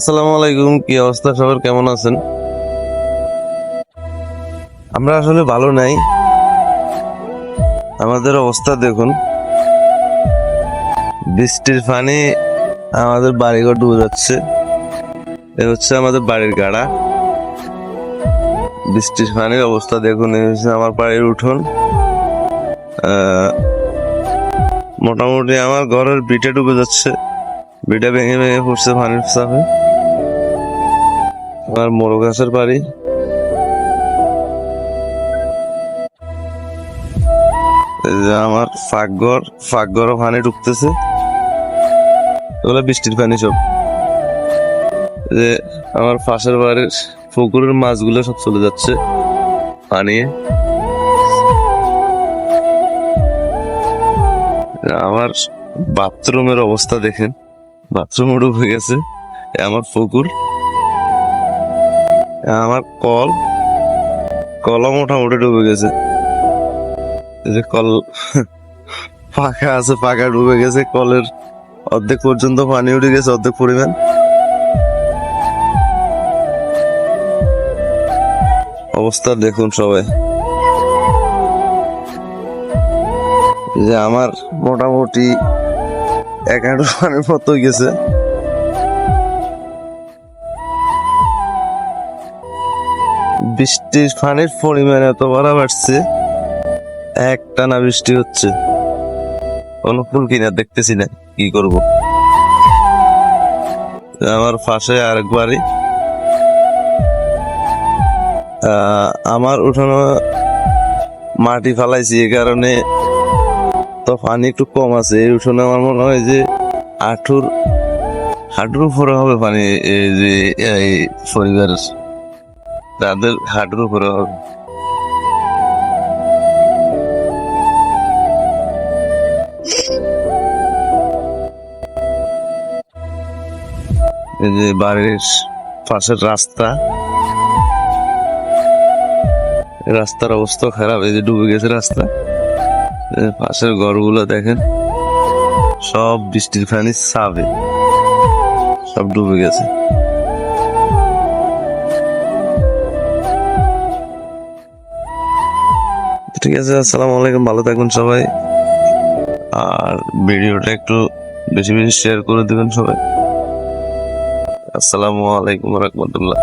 আসসালামু আলাইকুম, কি অবস্থা সবার? কেমন আছেন? আমরা আসলে ভালো নাই। আমাদের অবস্থা দেখুন। বৃষ্টির পানি আমাদের বাড়িঘর ডুবে যাচ্ছে। এ হচ্ছে আমাদের বাড়ির গাড়া। বৃষ্টির পানির অবস্থা দেখুন, এই হচ্ছে আমার বাড়ির উঠোন। মোটামুটি আমার ঘরের বিটে ডুবে যাচ্ছে। বিটা ভেঙে ভেঙে পড়ছে পানির চাপে। আমার মোরগ গাছের বাড়ি। আমার ফাঁকঘর, ফাঁকঘরও পানি ঢুকতেছে এগুলো বৃষ্টির পানি সব। যে আমার পাশের বাড়ির পুকুরের মাছগুলো সব চলে যাচ্ছে পানি আমার বাথরুমের অবস্থা দেখেন। বাথরুমও ডুবে গেছে। আমার পুকুর। আমার কল। কলও মোটামুটি ডুবে গেছে। যে কল পাখা আছে, পাখা ডুবে গেছে, কলের অর্ধেক পর্যন্ত পানি উঠে গেছে, অর্ধেক পরিমাণ। অবস্থা দেখুন সবাই। যে আমার মোটামুটি হাঁটু পানির মতো গেছে। বৃষ্টির পানির পরিমাণ এত বাড়া বাড়ছে, একটানা বৃষ্টি হচ্ছে। কোনো ফুল কিনা দেখতেছি না, কি করব? আমার পাশে আরেক বাড়ি আমার উঠানো মাটি ফালাইছি এই কারণে তো পানি একটু কম আছে। এই উঠোনে আমার মনে হয় যে আঠুর হাঁটুর উপরে হবে পানি, এই যে এই পরিবারের। তাদের হাঁটুর উপরে হবে। এই যে বাড়ির পাশের রাস্তা রাস্তার অবস্থা খারাপ, এই যে ডুবে গেছে রাস্তা। পাশের ঘরগুলো দেখেন, সব বৃষ্টির পানি সাবে, সব ডুবে গেছে। ঠিক আছে, আসসালামু আলাইকুম, ভালো থাকবেন সবাই। আর ভিডিওটা একটু বেশি বেশি শেয়ার করে দেবেন সবাই। আসসালামু আলাইকুম রহমতুল্লাহ।